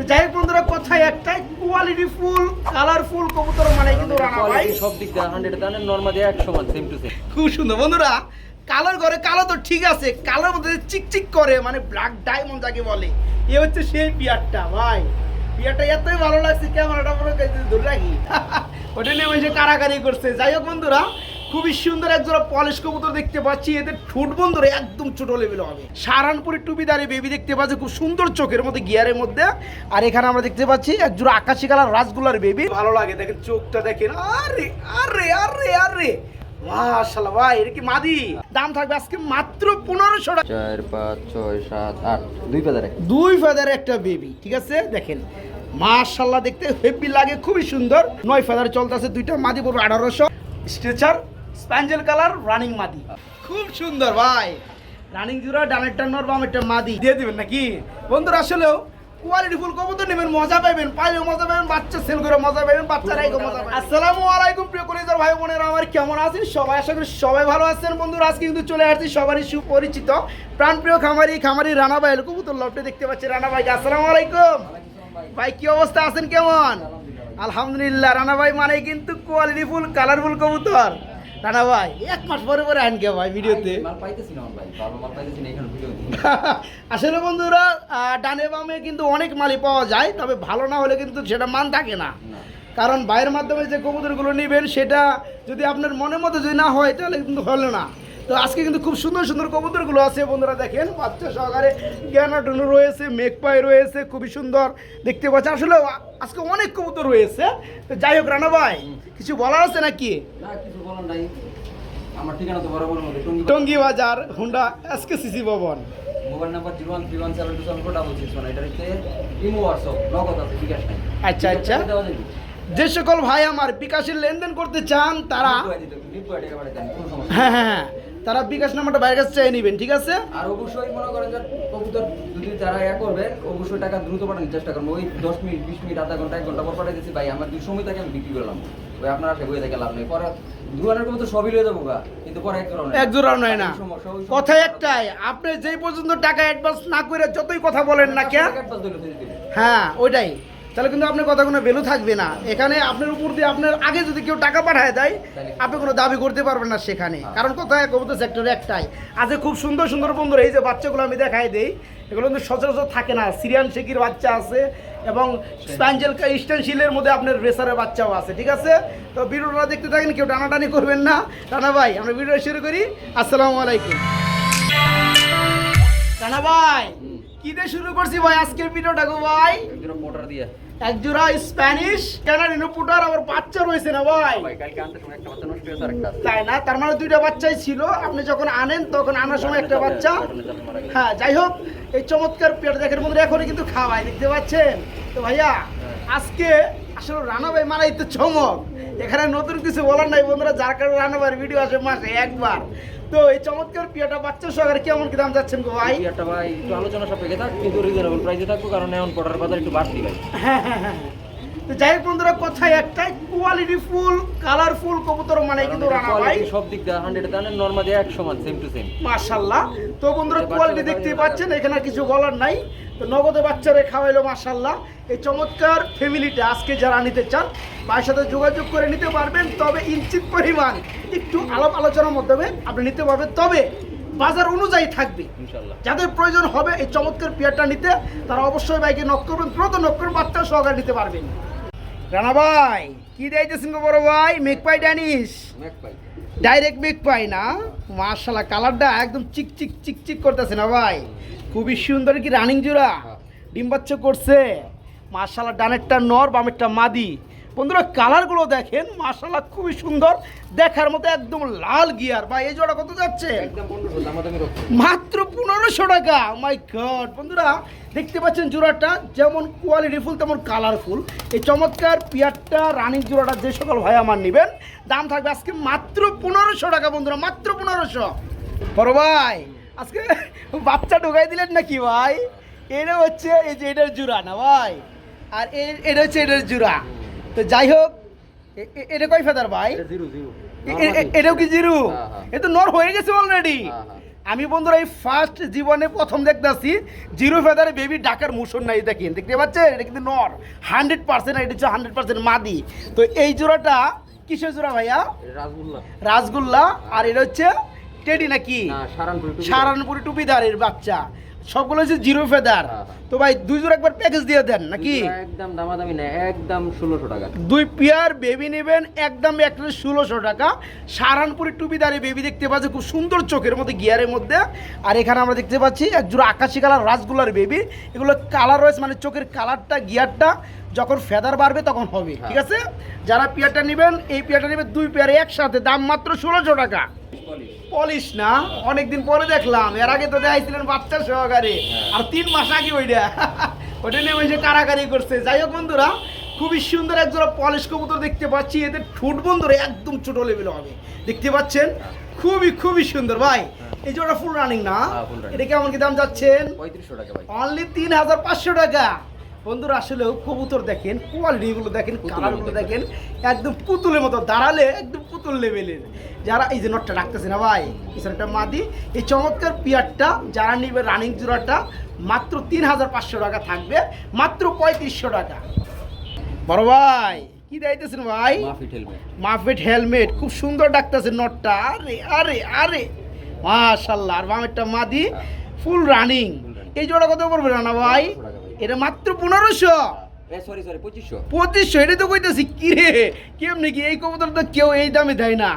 তো যাই হোক বন্ধুরা কথাই একটাই কোয়ালিটি ফুল কালারফুল কবুতর মানে কিন্তু রানা ভাই। সব দিক দিয়ে হান্ড্রেড নর্মাল একশো মান সেম টু সেম খুব সুন্দর। বন্ধুরা কালোর ঘরে কালো তো ঠিক আছে কালোর মধ্যে চিকচিক করে মানে ব্ল্যাক ডায়মন্ড যাকে বলে। এ হচ্ছে সেই বিয়ারটা ভাই। বিয়ারটা এতই ভালো লাগছে ক্যামেরাটা কাছে ধরে রাখি। ওটা নিয়ে ওই যে কারাকারি করছে। যাই হোক বন্ধুরা খুবই সুন্দর এক জোড়া পলিশ কবুতর দেখতে পাচ্ছি। এদের ঠোঁট বন্ধুরা একদম ছোট লেভেল হবে। সারানপুরি টুপিদারি বেবি দেখতে পাচ্ছি খুব সুন্দর চোখের মধ্যে গিয়ারের মধ্যে। আর এখানে আমরা দেখতে পাচ্ছি এক জোড়া আকাশি কালার রাসগুলার বেবি ভালো লাগে দেখেন চোখটা দেখেন। আরে আরে আরে আরে। মাশাআল্লাহ ভাই এটা কি মাদি? দাম থাকবে আজকে মাত্র পনেরোশো টাকা। চার পাঁচ ছয় সাত আট দুই পেদারে দুই ফেদার একটা বেবি ঠিক আছে? দেখেন মাশাল্লাহ দেখতে হেভি লাগে খুবই সুন্দর। নয় ফেদার চলতেছে দুইটা মাদি পড়বে আঠারোশো। স্ট্রেচার স্প্যাঞ্জেল কালার রানিং মাদি। খুব সুন্দর ভাই। রানিং জুড়া ডানেরটা নর বামেরটা মাদি। দিয়ে দিবেন নাকি? বন্ধুরা আসলেও কোয়ালিটি ফুল কবুতর নেবেন মজা পাবেন পাইলেও মজা পাবেন বাচ্চা সেল করে মজা পাবেন বাচ্চারাই মজা পাবেন আসসালামু আলাইকুম প্রিয় কলিজার ভাই বোনেরা আমার কেমন আছেন? সবাই আশা করি সবাই ভালো আছেন। বন্ধুরা আজকে কিন্তু চলে আসছি সবারই সুপরিচিত প্রাণপ্রিয় খামারি খামারি রানা ভাই কবুতর লফটে দেখতে পাচ্ছি রানা ভাই আসসালামু আলাইকুম। ভাই কি অবস্থা? আছেন কেমন? আলহামদুলিল্লাহ রানা ভাই মানে কিন্তু কোয়ালিটি ফুল কালারফুল কবুতর। রানা ভাই এক মাস পরে পরে আনকে ভাই ভিডিওতে। মাল মাল আসলে বন্ধুরা ডানে বামে কিন্তু অনেক মালই পাওয়া যায় তবে ভালো না হলে কিন্তু সেটা মান থাকে না। কারণ বাইরের মাধ্যমে যে কবুতরগুলো নেবেন সেটা যদি আপনার মনের মতো যদি না হয় তাহলে কিন্তু হলো না। তো আজকে কিন্তু খুব সুন্দর সুন্দর কবুতরগুলো আছে বন্ধুরা দেখেন বাচ্চা সহকারে জ্ঞানাটনু রয়েছে মেঘপাই রয়েছে খুবই সুন্দর দেখতে পাচ্ছি। আসলে আজকে অনেক কবুতর রয়েছে। তো যাই হোক রানা ভাই কিছু বলার আছে নাকি? না কিছু বলার নাই। আমার ঠিকানা তো বরাবর Tongi Bazar. Honda SK CC ভবন। Mobile number zero one three one seven two seven four double six one. এটা হচ্ছে ইমো হোয়াটসঅ্যাপ নগদ আছে বিকাশ নাই। আচ্ছা, আচ্ছা। যে সকল ভাই আমার বিকাশের লেনদেন করতে চান তারা হ্যাঁ হ্যাঁ হ্যাঁ। তারা বিকাশ নাম্বারটা বাইরের কাছে চেয়ে নেবেন ঠিক আছে? আর অবশ্যই মনে করেন যে কবুতর যদি যারা ইয়া করবে অবশ্যই টাকা দ্রুত পাঠানোর চেষ্টা করব ওই দশ মিনিট বিশ মিনিট আধা ঘণ্টা এক ঘণ্টা পর পাঠাই দিচ্ছি। ভাই আমার দুই সময় তাকে আমি বিক্রি করলাম। ওই আপনারা সে বইয়ে থেকে লাভ নেই। পরে দুয়ানের কবুতর সবই লয়ে যাব গা। কিন্তু পরে এক এক জোড়াও নয় না। কথা একটাই আপনি যেই পর্যন্ত টাকা অ্যাডভান্স না করে যতই কথা বলেন না কে এক পাঁচ ধরে ধরে দিবে। হ্যাঁ ওইটাই। তাহলে কিন্তু আপনার কথা কোনো ভ্যালু থাকবে না। এখানে আপনার উপর দিয়ে আপনার আগে যদি কেউ টাকা পাঠায় দেয় আপনি কোনো দাবি করতে পারবেন না সেখানে। কারণ কোথায়? কবুতর সেক্টর একটাই। আজকে খুব সুন্দর সুন্দর বন্ধুরা এই যে বাচ্চাগুলো আমি দেখাই দিই এগুলো কিন্তু সচরাচর থাকে না। সিরিয়ান শেকির বাচ্চা আছে এবং স্প্যাঞ্জেল স্টেনশিলের মধ্যে আপনার রেসারের বাচ্চাও আছে ঠিক আছে? তো ভিডিওটা দেখতে থাকেন কেউ টানাটানি করবেন না। টানা ভাই আমরা ভিডিও শুরু করি। আসসালামু আলাইকুম। টানা ভাই কি দিয়ে শুরু করছি ভাই আজকের ভিডিওটা গো ভাই। এক জোড়া মোটর দিয়ে। এক জোড়া স্প্যানিশ পুটার আবার বাচ্চা রয়েছে না ভাই। তাই না? তার মানে দুইটা বাচ্চাই ছিল। আপনি যখন আনেন তখন আনার সময় একটা বাচ্চা। হ্যাঁ যাই হোক এই চমৎকার পেট দেখের মধ্যে এখনই কিন্তু খাওয়াই দেখতে পাচ্ছেন? তো ভাইয়া আজকে আসলে রানা ভাই মারাই তো চমক। এখানে নতুন কিছু বলার নাই বন্ধুরা যার কারণে রানা ভাইয়ের ভিডিও আসে মাসে একবার। তো এই চমৎকার পিয়াটা বাচ্চা সহকারে কেমন কি দাম যাচ্ছেন গো ভাই? পিয়াটা ভাই একটু আলোচনা সাপেক্ষে থাক কিন্তু রিজনেবল প্রাইসে থাকব কারণ এখন পটার বাজার একটু বাড়তি ভাই। হ্যাঁ হ্যাঁ হ্যাঁ। তো যাই হোক বন্ধুরা কথাই একটাই কোয়ালিটি ফুল কালারফুল কবুতর মানে কিন্তু রানা ভাই। সব দিক দিয়ে হান্ড্রেড দানের নর্মাল দিয়ে একশো মান সেম টু সেম মাশাল্লাহ। তো বন্ধুরা কোয়ালিটি দেখতেই পাচ্ছেন এখানে কিছু বলার নাই। তো নগদে বাচ্চারে খাওয়াইলো মাশাল্লাহ। এই চমৎকার ফ্যামিলিটা আজকে যারা নিতে চান ভাইয়ের সাথে যোগাযোগ করে নিতে পারবেন তবে ইঞ্চিত পরিমাণ একটু আলাপ আলোচনার মাধ্যমে আপনি নিতে পারবেন। তবে বাজার অনুযায়ী থাকবে। যাদের প্রয়োজন হবে এই চমৎকার পেয়ারটা নিতে তারা অবশ্যই বাইকে নক করবেন দ্রুত নক করবেন বাচ্চা সহকারে নিতে পারবেন। রানা ভাই কি দিয়েছেন গো বড় ভাই? মেঘপাই ড্যানিশ? ডানিস ডাইরেক্ট মেক পাই না? মার্শাল্লাহ কালারটা একদম চিক চিক চিক চিক করতেছে না ভাই? খুবই সুন্দর কি রানিং জোড়া? ডিম্বাচ্ছ করছে। মার্শাল্লাহ ডানেরটা নর বামেরটা মাদি। বন্ধুরা কালারগুলো দেখেন মার্শাল্লাহ খুবই সুন্দর। দেখার মতো একদম লাল গিয়ার। বা এই জোড়া কত যাচ্ছে? মাত্র পনেরোশো টাকা। মাই গড বন্ধুরা দেখতে পাচ্ছেন জোড়াটা? যেমন কোয়ালিটিফুল তেমন কালারফুল এই চমৎকার পিয়ারটা রানিং জোড়াটা যে সকল ভাই আমার নেবেন দাম থাকবে আজকে মাত্র পনেরোশো টাকা বন্ধুরা মাত্র পনেরোশো। বড় ভাই আজকে বাচ্চা ঢোকাই দিলেন নাকি ভাই? এটা হচ্ছে এই যে এটার জোড়া না ভাই? আর এটা হচ্ছে এটার জোড়া। তো যাই হোক এটা কয় ফেদার ভাই? এটাও কি জিরু। এ তো নর হয়ে গেছে অলরেডি। আমি বন্ধুরা এই ফার্স্ট জীবনে প্রথম দেখতেছি জিরো ফেদারে বেবি ডাকার মুসন নাই দেখেন দেখতে পাচ্ছেন? এটা কিন্তু নর। হান্ড্রেড পার্সেন্ট এটা হচ্ছে হান্ড্রেড পার্সেন্ট মাদি। তো এই জোড়াটা কিসের জোড়া ভাইয়া? রাসগোল্লা রাসগোল্লা আর এটা হচ্ছে টেডি নাকি। সারানপুরি টুপিদারের বাচ্চা। সবগুলো হচ্ছে জিরো ফেদার। হ্যাঁ, হ্যাঁ। তো ভাই দুই জোড়া একবার প্যাকেজ দিয়ে দেন নাকি? একদম দামাদামি না একদম ষোলোশো টাকা। দুই পেয়ার বেবি নেবেন একদম একটা ষোলোশো টাকা। সারানপুরি টুপিদারে বেবি দেখতে পাচ্ছি খুব সুন্দর চোখের মধ্যে গিয়ারের মধ্যে। আর এখানে আমরা দেখতে পাচ্ছি এক জোড়া আকাশি কালার রাসগোল্লার বেবি এগুলো কালার রয়েছে মানে চোখের কালারটা গিয়ারটা যখন ফেদার বাড়বে তখন হবে ঠিক আছে? যারা পেয়ারটা নেবেন এই পেয়ারটা নেবেন দুই পেয়ারে একসাথে দাম মাত্র ষোলোশো টাকা। পলিশ? না? অনেকদিন পরে দেখলাম। এর আগে তো দেখাইছিলেন বাচ্চা সহকারে। আর তিন মাস আগে ওইটা। ওটা নিয়ে ওই যে কারাকারি করছে। যাই হোক বন্ধুরা খুবই সুন্দর এক জোড়া পলিশ কবুতর দেখতে পাচ্ছি। এদের ঠোঁট বন্ধুরা একদম ছোট লেভেল হবে। দেখতে পাচ্ছেন? খুবই খুবই সুন্দর ভাই। এই জোড়া ফুল রানিং না? হ্যাঁ। এটা কেমন কি দাম যাচ্ছেন? পঁয়ত্রিশশো টাকা অনলি তিন হাজার পাঁচশো টাকা। বন্ধুরা আসলেও কবুতর দেখেন কোয়ালিটিগুলো দেখেন কালারগুলো দেখেন। একদম পুতুলের মতো দাঁড়ালে একদম পুতুল লেভেলের যারা এই যে নটটা রাখতেছে না ভাই পিছনে একটা মাদি এই চমৎকার পিয়ারটা যারা নিবে রানিং জোড়াটা মাত্র তিন হাজার পাঁচশো টাকা থাকবে মাত্র পঁয়ত্রিশশো টাকা। বড় ভাই কি দিতেছেন ভাই? মাফিট হেলমেট খুব সুন্দর ডাকতেছে নটটা। আরে আরে আরে। মাশাল্লাহ আর বামেরটা মাদি ফুল রানিং এই জোড়া কত পড়বে রানা ভাই? 1500 টাকা। ভাই। এটা মাত্র পনেরোশো। সরি সরি পঁচিশশো। পঁচিশশো এটাই তো কইতেছি কি রে কেমনি কি এই কবুতর তো কেউ এই দামে দেয় না?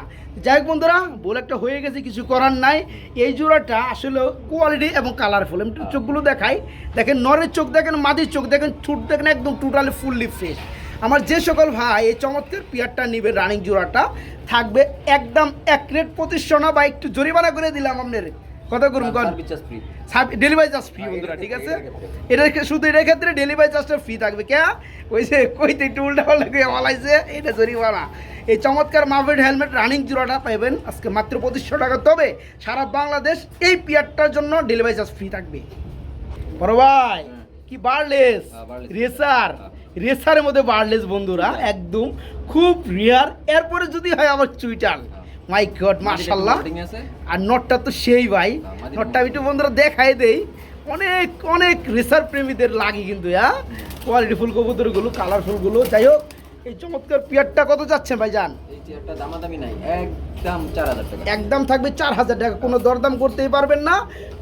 যাই হোক বন্ধুরা বলে একটা হয়ে গেছে কিছু করার নাই। এই জোড়াটা আসলে কোয়ালিটি এবং কালারফুল আমি একটু চোখগুলো দেখাই। দেখেন নরের চোখ দেখেন মাদির চোখ দেখেন ছুট দেখেন একদম টোটালি ফুললি ফ্রেশ আমার যে সকল ভাই এই চমৎকার পিয়ারটা নিবে রানিং জোড়াটা থাকবে একদম এক রেট পঁচিশশো না বা একটু জরিমানা করে দিলাম আপনার কত করুন কন ডেলিভারি চার্জ ফ্রি বন্ধুরা ঠিক আছে? ক্ষে- শুধু এটার ক্ষেত্রে ডেলিভারি চার্জটা ফ্রি থাকবে। কে ওই যে কইতে একটু উল্টা পাল্টা করে বলাইছে এটা জরিমানা। এই চমৎকার মার্ভেট হেলমেট রানিং জোড়াটা পাবেন আজকে মাত্র পঁচিশশো টাকা। তবে সারা বাংলাদেশ এই পিয়ারটার জন্য ডেলিভারি চার্জ ফ্রি থাকবে। বড় ভাই কি বারলেস হ্যাঁ, রেসার হ্যাঁ। রেসারের মধ্যে বারলেস বন্ধুরা একদম খুব রিয়ার এরপরে যদি হয় আবার চুইটাল। মাই গড মাশাল্লাহ আর নটটা তো সেই ভাই। নটটা আমি একটু বন্ধুরা দেখাই দেই। অনেক অনেক রেসার প্রেমীদের লাগে কিন্তু হ্যাঁ? কোয়ালিটি ফুল কবুতরগুলো কালারফুলগুলো যাই হোক এই চমৎকার পিয়ারটা কত যাচ্ছে ভাই টাকা। একদম থাকবে চার হাজার টাকা। কোনো দরদাম করতেই পারবেন না।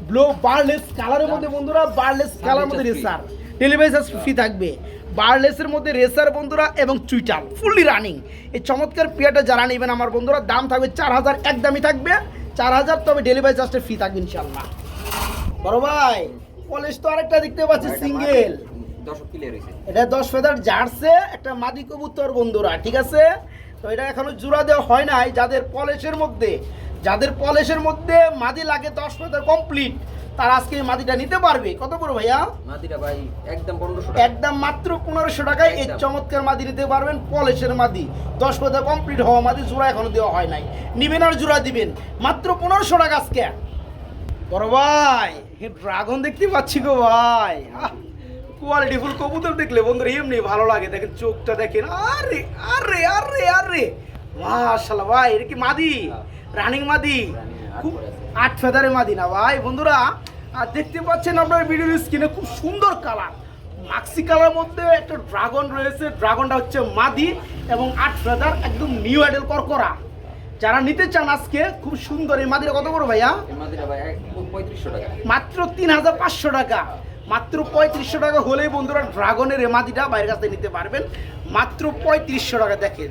ব্লো বার্লেস কালারের মধ্যে বন্ধুরা বার্লেস কালার মধ্যে রেসার ডেলিভারি চার্জ ফ্রি থাকবে। বারলেসের মধ্যে রেসার বন্ধুরা এবং চুইটাল ফুললি রানিং। এই চমৎকার পিয়াটা যারা নেবেন আমার বন্ধুরা দাম থাকবে চার হাজার একদমই থাকবে। চার হাজার তবে ডেলিভারি চার্জটা ফ্রি থাকবে ইনশাল্লাহ বড় ভাই পলিশ তো আরেকটা দেখতে পাচ্ছি সিঙ্গেল। এটা দশ ফেদার জার্সে একটা মাদি কবুতর বন্ধুরা ঠিক আছে? তো এটা এখনও জোড়া দেওয়া হয় নাই যাদের পলেশের মধ্যে যাদের পলেশের মধ্যে মাদি লাগে দশ ফেদার কমপ্লিট তারা আজকে মাদিটা নিতে পারবে। কত করে ভাইয়া? মাদিটা ভাই একদম পনেরোশো একদম মাত্র পনেরোশো টাকায় এই চমৎকার মাদি নিতে পারবেন পলেশের মাদি। দশ ফেদার কমপ্লিট হওয়া মাদি জোড়া এখনও দেওয়া হয় নাই। নিবেন আর জোড়া দিবেন। মাত্র পনেরোশো টাকা আজকে। বড় ভাই হে ড্রাগন দেখতে পাচ্ছি গো ভাই। কোয়ালিটি ফুল কবুতর দেখলে বন্ধুরা এমনি ভালো লাগে। দেখেন চোখটা দেখেন আরে আরে আরে আরে। মাশাল্লাহ ভাই এটা কি মাদি? হ্যাঁ। রানিং মাদি। খুব আট ফেদারে মাদি না ভাই। বন্ধুরা আর দেখতে পাচ্ছেন আপনার ভিডিওর স্ক্রিনে খুব সুন্দর কালার মাক্সি কালার মধ্যে একটা ড্রাগন রয়েছে। ড্রাগনটা হচ্ছে মাদি এবং আট ফেদার একদম নিউ আইডেল করকরা। যারা নিতে চান আজকে খুব সুন্দর। এই মাদিরা কত বড় ভাইয়া? মাত্র তিন হাজার পাঁচশো টাকা। মাত্র পঁয়ত্রিশশো টাকা হলেই বন্ধুরা ড্রাগনের রেমাদিটা বাইরের কাছ থেকে নিতে পারবেন। মাত্র পঁয়ত্রিশশো টাকা দেখেন।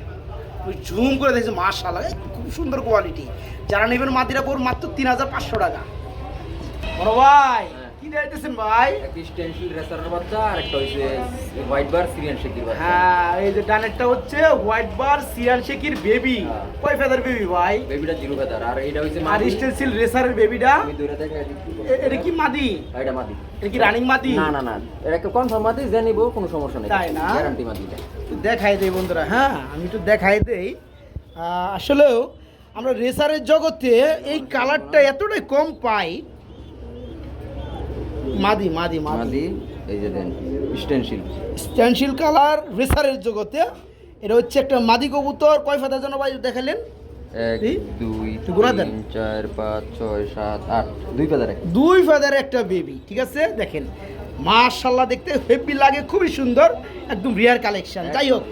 ওই জুম করে দেখছি মাশাল্লাহ খুব সুন্দর কোয়ালিটি যারা নেবেন মাদিরা পড়ুন মাত্র তিন হাজার পাঁচশো টাকা বড় ভাই। কি দিতেছেন ভাই? একটা স্টেনশিল রেসারের বাচ্চা আর একটা হচ্ছে হোয়াইট বার সিরিয়ান শেকির বাচ্চা। হ্যাঁ এই যে ডানেরটা হচ্ছে হোয়াইট বার শেকির বেবি হ্যাঁ। কয় ফেদার বেবি ভাই? বেবিটা জিরো ফেদার আর এটা আর রেসারের বেবিটা এটা কি মাদি? এটা মাদি। এটা কি রানিং মাদি? না না না এটা কনফার্ম মাদি? যে নিব কোনো সমস্যা নেই। তাই না? গ্যারান্টি মাদিটা। দেখাই দেই বন্ধুরা হ্যাঁ আমি একটু দেখাই দেই। আসলেও আমরা রেসারের জগতে এই কালারটা এতটাই কম পাই মাদি মাদি মাদি। এই যে দেন স্টেনশিল স্ট্যান্সিল কালার রেসারের জগতে। এটা হচ্ছে একটা মাদি কবুতর। কয় ফাদার জন্য ভাই দেখালেন এক দুই তিন চার পাঁচ ছয় সাত আট। দুই এক। দুই ফাদার একটা বেবি ঠিক আছে? দেখেন মাশাল্লাহ দেখতে হেভি লাগে খুবই সুন্দর একদম রিয়ার কালেকশন যাই হোক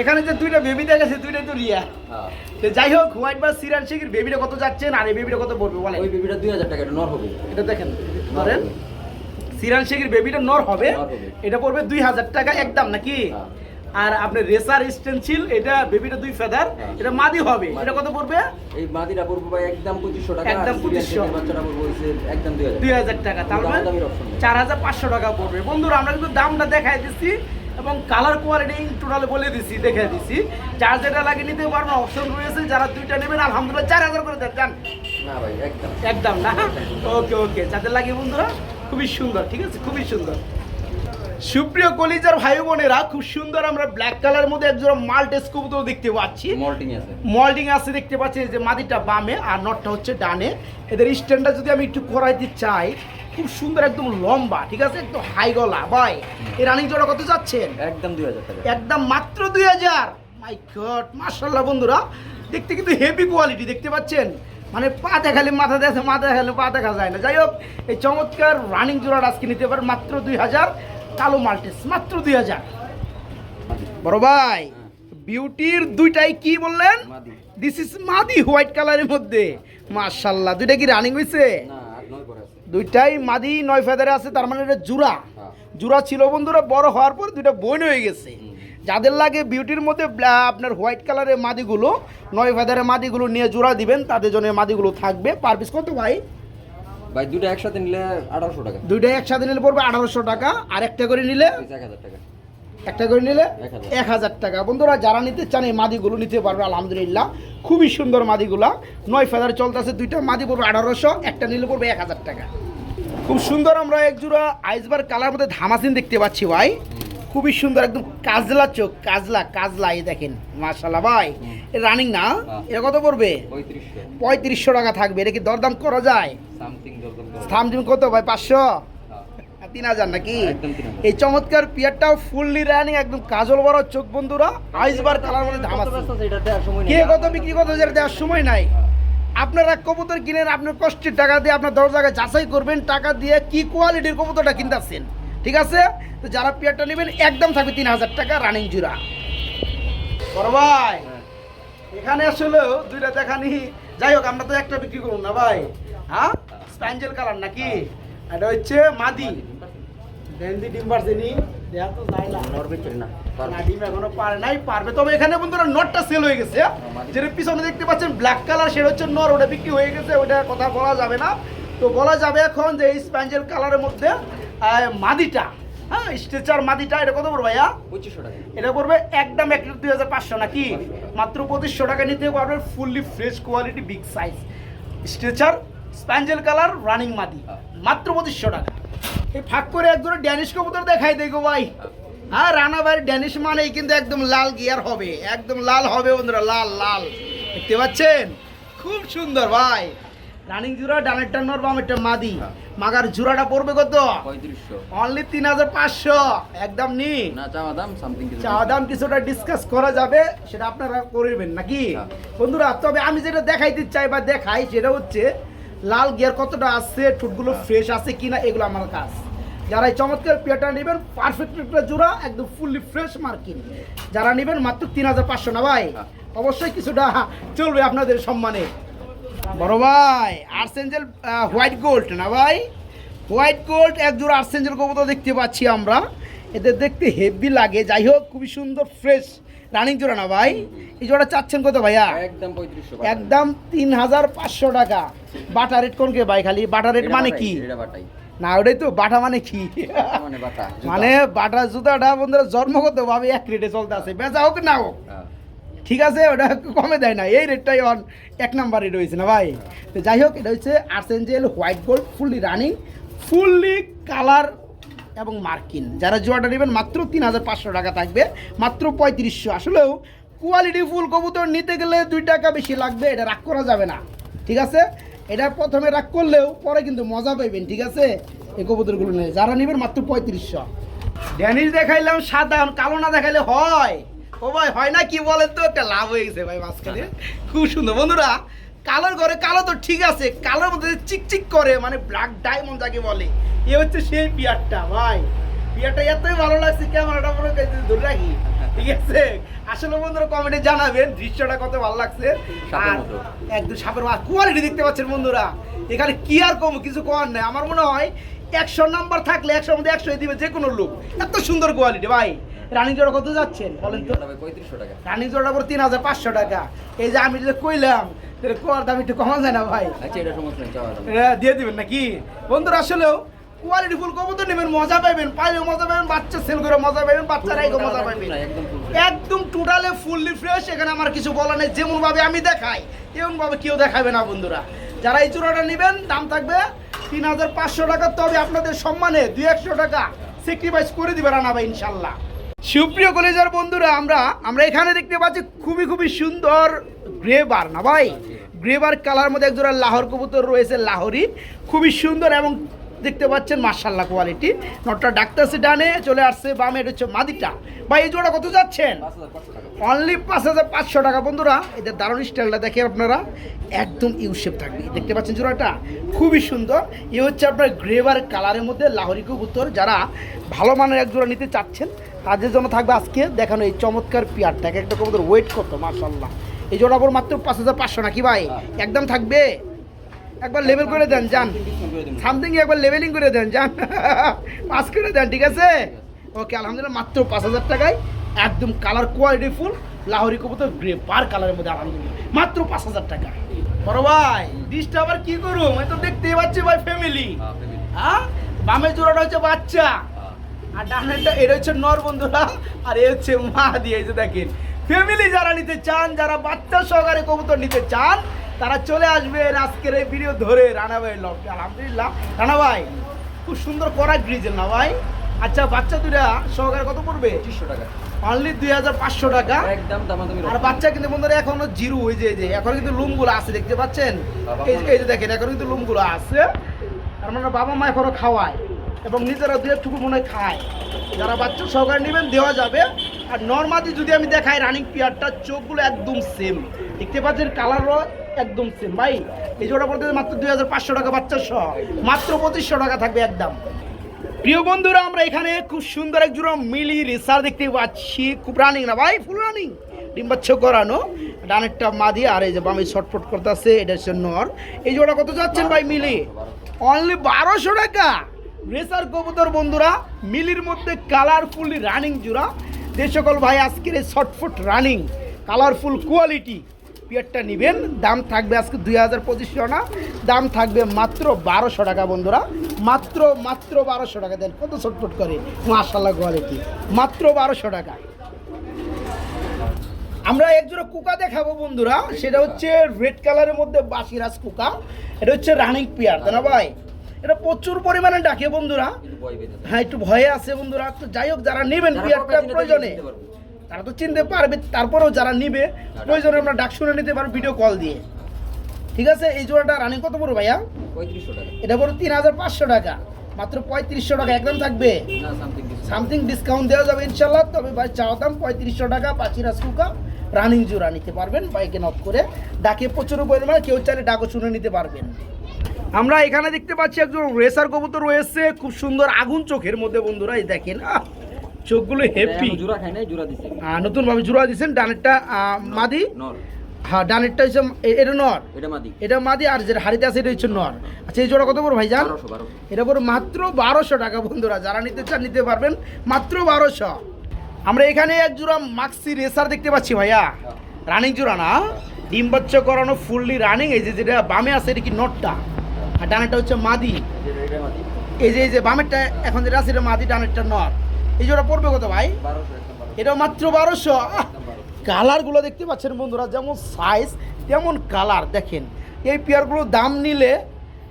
এখানে যে দুইটা বেবি দেখেছে দুইটাই তো রিয়া হ্যাঁ। তো যাই হোক হোয়াইট বা সিরান শেখের বেবিটা কত যাচ্ছেন আর এই বেবিটা কত পড়বে বলেন। ওই বেবিটা দুই হাজার টাকা এটা নর হবে। এটা দেখেন ধরেন। সিরান শেখের বেবিটা নর হবে। এটা পড়বে দুই হাজার টাকা একদম নাকি? হ্যাঁ। আর আপনার রেসার স্টেনসিল এটা বেবিটা দুই ফেদার হ্যাঁ। এটা মাদি হবে। এটা কত পড়বে? এই মাদিটা পড়ব ভাই একদম পঁচিশশো টাকা। একদম 2500 থেকে বাচ্চাটা পড়ব হচ্ছে একদম দুই হাজার দুই হাজার টাকা। তার মানে দামাদামির option নেই। চার হাজার পাঁচশো টাকা পড়বে। বন্ধুরা আমরা কিন্তু দামটা দেখাই দিচ্ছি এবং কালার কোয়ালিটি টোটাল বলে দিছি দেখে দিচ্ছি চার যেটা লাগে নিতে পারবেন অপশন রয়েছে। যারা দুইটা নেবেন আলহামদুলিল্লাহ চার হাজার করে দেন। না ভাই একদম। একদম না? ওকে ওকে। যাদের লাগে বন্ধুরা খুবই সুন্দর ঠিক আছে? খুবই সুন্দর। সুপ্রিয় কলিজার ভাই বোনেরা খুব সুন্দর আমরা ব্ল্যাক কালার মধ্যে একজোড়া মাল্টেস কবুতর দেখতে পাচ্ছি। মল্টিং আছে। মল্ডিং আছে দেখতে পাচ্ছি যে মাদিটা বামে আর নটটা হচ্ছে ডানে। এদের স্ট্যান্ডটা যদি আমি একটু করাইতে চাই খুব সুন্দর একদম লম্বা ঠিক আছে? একদম হাই গলা। ভাই এই রানিং জোড়া কত যাচ্ছেন? একদম দুই হাজার টাকা। একদম মাত্র দুই হাজার। মাই গড মার্শাল্লাহ বন্ধুরা দেখতে কিন্তু হেভি কোয়ালিটি দেখতে পাচ্ছেন? মানে পা দেখালে মাথা দেখে মাথা দেখালে পা দেখা যায় না। যাই হোক এই চমৎকার রানিং জোড়াটা আজকে নিতে পারেন মাত্র দুই হাজার কালো মাল্টেস মাত্র দুই হাজার। বড় ভাই বিউটির দুইটাই কি বললেন? দিস ইজ মাদি হোয়াইট কালারের মধ্যে। মার্শাল্লাহ দুইটা কি রানিং হয়েছে দুইটাই মাদি নয় ফেদারে আছে তার মানে এটা জুরা হ্যাঁ। জুরা ছিল বন্ধুরা বড় হওয়ার পর দুইটা বইন হয়ে গেছে। যাদের লাগে বিউটির মধ্যে আপনার হোয়াইট কালারের মাদিগুলো নয় ফেদারের মাদিগুলো নিয়ে জোড়া দিবেন তাদের জন্য মাদিগুলো থাকবে। পার পিস কত ভাই? ভাই দুটো একসাথে নিলে আঠারোশো টাকা। দুইটাই একসাথে নিলে পড়বে আঠারোশো টাকা আর একটা করে নিলে এক হাজার টাকা। একটা করে নিলে এক হাজার। এক হাজার টাকা। বন্ধুরা যারা নিতে চান এই মাদিগুলো নিতে পারবে আলহামদুলিল্লাহ। খুবই সুন্দর মাদিগুলা। নয় ফেদার চলতেছে দুইটা মাদি পড়বে আঠারোশো একটা নিলে পড়বে এক হাজার টাকা। খুব সুন্দর আমরা এক জোড়া আইসবার কালার মধ্যে ধামাসিন দেখতে পাচ্ছি ভাই। খুবই সুন্দর একদম কাজলা চোখ কাজলা কাজলা এই দেখেন মাশাল্লাহ ভাই। রানিং না? হ্যাঁ। এটা কত পড়বে? পঁয়ত্রিশশো। টাকা থাকবে এটা কি দরদাম করা যায়? সামথিং কত ভাই পাঁচশো? হ্যাঁ। তিন হাজার নাকি? এই চমৎকার পিয়ারটাও ফুললি রানিং একদম কাজল বড় চোখ বন্ধুরা। আইসবার কালার মধ্যে আছে নেই। কে কত বিক্রি কত যেটা দেওয়ার সময় নাই। আপনারা কবুতর কিনেন আপনার কষ্টের টাকা দিয়ে আপনার দশ জায়গায় যাচাই করবেন টাকা দিয়ে কি কোয়ালিটির কবুতরটা কিনতেছেন ঠিক আছে? তো যারা পিয়ারটা নেবেন একদম থাকবে তিন হাজার টাকা রানিং জুরা বড় ভাই হ্যাঁ। এখানে আসলে দুইটা দেখানি যাই হোক আমরা তো একটা বিক্রি করুন না ভাই। হ্যাঁ? স্প্যাঞ্জেল কালার নাকি? এটা হচ্ছে মাদি। দেন্দি ডিম পারছেনি দেয়া তো যায় না। চলে না না ডিম এখনও পারে নাই পারবে। তবে এখানে বন্ধুরা নটটা সেল হয়ে গেছে। যেটা পিছনে দেখতে পাচ্ছেন ব্ল্যাক কালার সেটা হচ্ছে নর ওটা বিক্রি হয়ে গেছে ওটা কথা বলা যাবে না। তো বলা যাবে এখন যে এই স্প্যাঞ্জেল কালারের মধ্যে মাদিটা। হ্যাঁ স্ট্রেচার মাদিটা এটা কত পড়বে ভাইয়া? পঁচিশশো টাকা। এটা পড়বে একদম এক দুই হাজার পাঁচশো নাকি? মাত্র পঁচিশশো টাকা নিতে পারবে fully fresh quality big size stretcher spangle colour running মাদি। মাত্র পঁচিশশো টাকা। এই ফাঁক করে একজন ড্যানিশ কবুতর দেখাই দেখো ভাই। হ্যাঁ। রানা ভাইয়ের ড্যানিশ মানেই কিন্তু একদম লাল গিয়ার হবে। একদম লাল হবে বন্ধুরা লাল লাল। দেখতে পাচ্ছেন? খুব সুন্দর ভাই। রানিং জুড়া ডানের টান্নর বামেরটা মাদি। মাগার জুড়াটা পড়বে কত? পঁয়ত্রিশশো। অনলি তিন হাজার পাঁচশো। একদম নি। না চাওয়া দাম সামথিং কিছু চাওয়া দাম কিছুটা ডিসকাস করা যাবে সেটা আপনারা করবেন নাকি? হ্যাঁ। বন্ধুরা তবে আমি যেটা দেখাইতে চাই বা দেখাই সেটা হচ্ছে লাল গিয়ার কতটা আছে ঠোঁটগুলো ফ্রেশ আছে কিনা এগুলো আমার কাজ। যারা এই চমৎকার পেয়ারটা নেবেন পারফেক্ট একটা জোড়া একদম ফুললি ফ্রেশ মার্কিং যারা নেবেন মাত্র তিন হাজার পাঁচশো না ভাই? হ্যাঁ। অবশ্যই কিছুটা চলবে আপনাদের সম্মানে। বড় ভাই আর্সেঞ্জেল হোয়াইট গোল্ড না ভাই? হোয়াইট গোল্ড এক জোড়া আর্সেঞ্জেল কবুতর দেখতে পাচ্ছি আমরা। এদের দেখতে হেভি লাগে যাই হোক খুবই সুন্দর ফ্রেশ রানিং জোড়া না ভাই? এই জোড়া চাচ্ছেন কত ভাইয়া? একদম পঁয়ত্রিশশো একদম তিন হাজার পাঁচশো টাকা। বাটা রেট কোন কে ভাই খালি? বাটা রেট মানে কি? না ওটাই তো বাটা মানে কি? মানে বাটা। মানে বাটা জুতাটা বন্ধুরা জন্মগত ভাবে এক রেটে চলতে আছে। বেচা হোক না হোক। হ্যাঁ। ঠিক আছে, ওটা কমে দেয় না। এই রেটটাই অন এক নাম্বার রেট হয়েছে না ভাই? তো যাই হোক, এটা হচ্ছে আর্সেঞ্জেল white gold fully running fully colour এবং মার্কিন যারা জোয়াটা নেবেন, মাত্র তিন হাজার পাঁচশো টাকা থাকবে, মাত্র পঁয়ত্রিশশো। আসলেও কোয়ালিটি ফুল কবুতর নিতে গেলে দুই টাকা বেশি লাগবে, এটা রাগ করা যাবে না। ঠিক আছে? এটা প্রথমে রাগ করলেও পরে কিন্তু মজা পাইবেন, ঠিক আছে? এই কবুতরগুলো নিয়ে। যারা নেবেন, মাত্র পঁয়ত্রিশশো। ড্যানিস দেখাইলাম, সাদা, কালো না দেখাইলে হয়। ও ভাই হয় না কি বলেন তো? একটা লাভ হয়ে গেছে ভাই মাঝখানে। খুব সুন্দর। বন্ধুরা কালোর ঘরে কালো তো ঠিক আছে কালোর মধ্যে চিকচিক করে মানে ব্ল্যাক ডায়মন্ড যাকে বলে এ হচ্ছে সেই বিয়ারটা ভাই। বিয়ারটা এতই ভালো লাগছে ক্যামেরাটা হয় ধরে রাখি। ঠিক আছে? আসলে বন্ধুরা কমেন্টে জানাবেন দৃশ্যটা কত ভালো লাগছে। আর। একদম সাপের মাছ কোয়ালিটি দেখতে পাচ্ছেন বন্ধুরা এখানে কি আর কম কিছু করার নেই। আমার মনে হয় একশো নাম্বার থাকলে একশোর মধ্যে একশো দিবে যে কোনো লোক। এত সুন্দর কোয়ালিটি ভাই। রানিং জোড়া কত যাচ্ছেন? বলেন তো। রানিং জোড়া পর তিন হাজার পাঁচশো টাকা। এই যে আমি যে কইলাম কোয়ার দাম একটু কমা যায় না ভাই? আচ্ছা এটা সমস্যা। হ্যাঁ, দিয়ে দিবেন নাকি? বন্ধুরা আসলেও কোয়ালিটি ফুল কবুতর নেবেন মজা পাবেন মজা পাবেন বাচ্চা সেল করে মজা পাবেন মজা পাবেন একদম টোটালে ফুললি ফ্রেশ এখানে আমার কিছু বলার নেই যেমন ভাবে আমি দেখাই তেমন ভাবে কেউ দেখাবে না বন্ধুরা। যারা এই চূড়াটা নেবেন দাম থাকবে তিন হাজার পাঁচশো টাকা তবে আপনাদের সম্মানে দুই একশো টাকা স্যাক্রিফাইস করে দিবে রানা ভাই ইনশাল্লাহ। সুপ্রিয় কলেজের বন্ধুরা, আমরা আমরা এখানে দেখতে পাচ্ছি খুবই খুবই সুন্দর গ্রেবার না ভাই? গ্রেবার কালার মধ্যে একজোড়া লাহোর কবুতর রয়েছে, লাহোরি। খুবই সুন্দর এবং দেখতে পাচ্ছেন মার্শাল্লাহ কোয়ালিটি নটটা ডাক্তারসি ডানে চলে আসছে বামে এটা হচ্ছে মাদিটা। বা এই জোড়া কত যাচ্ছেন? অনলি পাঁচ হাজার পাঁচশো টাকা বন্ধুরা। এদের দারুণ স্টাইলটা দেখে আপনারা একদম ইউশেপ থাকবে। দেখতে পাচ্ছেন জোড়াটা? খুবই সুন্দর। এ হচ্ছে আপনার গ্রেভার কালারের মধ্যে লাহরি কবুতর। যারা ভালো মানের এক জোড়া নিতে চাচ্ছেন তাদের জন্য থাকবে আজকে দেখানো এই চমৎকার পিয়ারটা। এক একটা কবুতর ওয়েট করতো মার্শাল্লাহ এই জোড়া পর মাত্র পাঁচ হাজার পাঁচশো নাকি ভাই? একদম থাকবে? একবার লেভেল করে দেন যান। সামথিং একবার লেভেলিং করে দেন যান। পাস করে দেন ঠিক আছে? ওকে আলহামদুলিল্লাহ মাত্র পাঁচ হাজার টাকায় একদম কালার কোয়ালিটি ফুল লাহোরি কবুতর গ্রে পার কালারের মধ্যে আলহামদুলিল্লাহ। মাত্র পাঁচ হাজার টাকা। বড় ভাই ডিসটা আবার কি করুম? আমি তো দেখতেই পাচ্ছি ভাই ফ্যামিলি হ্যাঁ। হ্যাঁ? বামের জোড়াটা হচ্ছে বাচ্চা। হ্যাঁ। আর ডানেরটা এটা হচ্ছে নর বন্ধুরা। আর এ হচ্ছে মা দিয়ে এই যে দেখেন। ফ্যামিলি যারা নিতে চান যারা বাচ্চা সহকারে কবুতর নিতে চান তারা চলে আসবেন আজকের এই ভিডিও ধরে রানা ভাই লফটে আলহামদুলিল্লাহ। রানা ভাই খুব সুন্দর করা গ্রিজেল না ভাই? আচ্ছা বাচ্চা দুটা সহকারে কত পড়বে? পঁচিশশো টাকা। অনলি দুই হাজার পাঁচশো টাকা। একদম আর বাচ্চা কিন্তু বন্ধুরা এখনও জিরো ওই যে যে এখন কিন্তু লুমগুলো আছে দেখতে পাচ্ছেন? এই যে- দেখেন এখন কিন্তু লুমগুলো আছে। তার মানে বাবা মা এখনও খাওয়ায় এবং নিজেরা দুই একটুকু মনে হয় খায়। যারা বাচ্চা সহকারে নেবেন দেওয়া যাবে। আর নর্মালি যদি আমি দেখাই রানিং পিয়ারটা চোখগুলো একদম সেম দেখতে পাচ্ছেন কালারও একদম সেম ভাই, এই জোড়া পড়তে মাত্র দুই হাজার পাঁচশো টাকা বাচ্চা সহ। মাত্র পঁচিশশো টাকা থাকবে একদম। প্রিয় বন্ধুরা, আমরা এখানে খুব সুন্দর এক জোড়া মিলি রেসার দেখতে পাচ্ছি। খুব রানিং না ভাই ফুল রানিং ডিম্বাচ্ছ করানো, ডানেরটা মাদি আর এই যে বামে শর্টফট করতেছে, এটা হচ্ছে নর। এই জোড়া কত যাচ্ছেন ভাই মিলি? অনলি বারোশো টাকা। রেসার কবুতর বন্ধুরা, মিলির মধ্যে কালারফুল রানিং জোড়া। যে সকল ভাই আজকের এই short foot running colourful quality পিয়ারটা নেবেন। দাম থাকবে আজকে দুই হাজার পঁচিশশো না দাম থাকবে মাত্র বারোশো টাকা বন্ধুরা। মাত্র মাত্র বারোশো টাকা। দেন কত ছটফট করে। মাশাল্লাহ কোয়ালিটি মাত্র বারোশো টাকা। আমরা একজোড়া কুকা দেখাবো বন্ধুরা। সেটা হচ্ছে রেড কালারের মধ্যে বাসিরাজ কুকা। এটা হচ্ছে রানিং পিয়ার তাই না ভাই? এটা প্রচুর পরিমাণে ডাকে বন্ধুরা। হ্যাঁ একটু ভয়ে আছে বন্ধুরা। তো যাই হোক যারা নেবেন যারা পিয়ারটা প্রয়োজনে। তারা তো চিনতে পারবে তারপরেও যারা নিবে প্রয়োজনে আমরা ডাক শুনে নিতে পারব ভিডিও কল দিয়ে। ঠিক আছে? এই জোড়াটা রানিং কত পড়ো ভাইয়া? পঁয়ত্রিশশো টাকা। এটা পড়ো তিন হাজার পাঁচশো টাকা। মাত্র পঁয়ত্রিশশো টাকা একদম থাকবে। সামথিং ডিসকাউন্ট দেওয়া যাবে ইনশাল্লাহ। তবে ভাই চাওয়া দাম পঁয়ত্রিশশো টাকা পাঁচিরা সুকা রানিং জোড়া নিতে পারবেন বাইকে নক করে। ডাকে প্রচুর পরিমাণে কেউ চাইলে ডাকও শুনে নিতে পারবেন। আমরা এখানে দেখতে পাচ্ছি একজন রেসার কবুতর রয়েছে। খুব সুন্দর আগুন চোখের মধ্যে বন্ধুরা এই দেখেন। চোখগুলো হেপি জোড়া খাই নাই জোড়া দিছে। নতুন ভাবে জোড়া দিচ্ছেন ডানেরটা মাদি? নর। হ্যাঁ ডানেরটা হচ্ছে এটা নর। এটা মাদি। এটা মাদি আর যেটা হাড়িতে আছে এটা হচ্ছে নর। আচ্ছা এই জোড়া কত বড় ভাই এটা পড়ে মাত্র বারোশো টাকা বন্ধুরা। যারা নিতে চান নিতে পারবেন। মাত্র বারোশো। আমরা এখানে এক জোড়া মাক্সি রেসার দেখতে পাচ্ছি ভাইয়া। রানিং জোড়া না? ডিম বাচ্চা করানো ফুললি রানিং এই যে যেটা বামে আছে এটা কি নটটা? আর ডানেরটা হচ্ছে মাদি। এই যে এই যে বামেরটা এখন যেটা আছে এটা মাদি ডানেরটা নট এই জোড়া পড়বে কত ভাই? এটা মাত্র বারোশো। কালারগুলো দেখতে পাচ্ছেন বন্ধুরা যেমন সাইজ তেমন কালার দেখেন। এই পেয়ারগুলোর দাম নিলে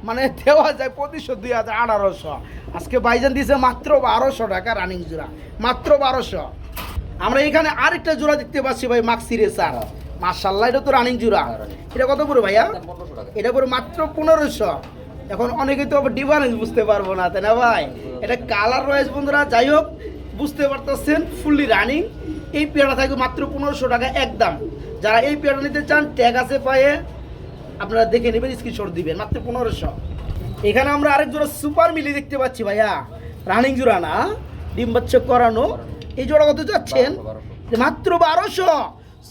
মানে দেওয়া যায় পঁচিশশো দুই হাজার আঠারোশো। আজকে বাইজান দিয়েছে মাত্র বারোশো টাকা রানিং জোড়া মাত্র বারোশো। আমরা এখানে আরেকটা জোড়া দেখতে পাচ্ছি ভাই মাক্সি রেসার মার্শাল্লাহ এটা তো রানিং জোড়া। এটা কত পড়ে ভাইয়া? এটা পরে মাত্র পনেরোশো। এখন অনেকে তো আবার ডিফারেন্স বুঝতে পারব না, তাই না ভাই? এটা কালার রয়েছে বন্ধুরা, যাই হোক, বুঝতে পারতেছেন ফুললি রানিং এই পেয়ারা থাকবে মাত্র পনেরোশো টাকা একদম। যারা এই পেয়ারা নিতে চান ট্যাগ আছে পায়ে, আপনারা দেখে নেবেন স্ক্রিনশট দিবেন, মাত্র পনেরোশো। এখানে আমরা আরেক জোড়া সুপার মিলি দেখতে পাচ্ছি ভাইয়া। রানিং জোড়া না, ডিম বাচ্চা করানো। এই জোড়া কত। যে মাত্র বারোশো।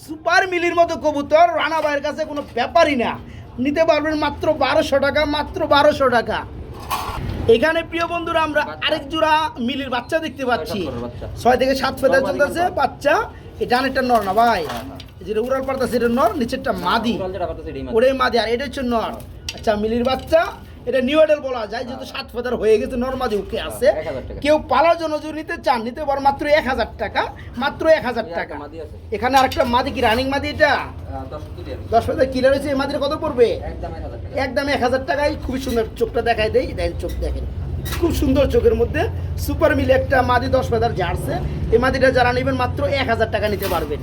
সুপার মিলির মতো কবুতর, রানা ভাইয়ের কাছে কোনো ব্যাপারই না। নিতে পারবেন মাত্র বারোশো টাকা মাত্র বারোশো টাকা। এখানে প্রিয় বন্ধুরা আমরা আরেক জোড়া মিলির বাচ্চা দেখতে পাচ্ছি। ছয় থেকে সাত ফেদার নর্মালি চলতেছে বাচ্চা। এটা অনেকটা নর না ভাই। হ্যাঁ, হ্যাঁ। যেটা উড়াল পারতাছে এটা নর নিচেরটা মাদি। ওরে মাদি আর এটা হচ্ছে নর। আচ্ছা মিলির বাচ্চা। এটা নিউ এডেল বলা যায় যেহেতু সাত ফেদার হয়ে গেছে নর্মাদি আছে এক হাজার টাকা। কেউ পালার জন্য যদি নিতে চান নিতে পারো মাত্র এক হাজার টাকা মাত্র এক হাজার টাকা। আছে। এখানে আরেকটা মাদি কি রানিং মাদি এটা? দশ। ফেদার কিলার হয়েছে এই মাদির কত পড়বে? একদম এক হাজার হাজার টাকায় খুবই সুন্দর চোখটা দেখায় দেয় দেখেন চোখ দেখেন। খুব সুন্দর চোখের মধ্যে সুপার মিলে একটা মাদি দশ ফেদার জার্সে। এই মাদিটা যারা নেবেন মাত্র এক হাজার টাকা নিতে পারবেন।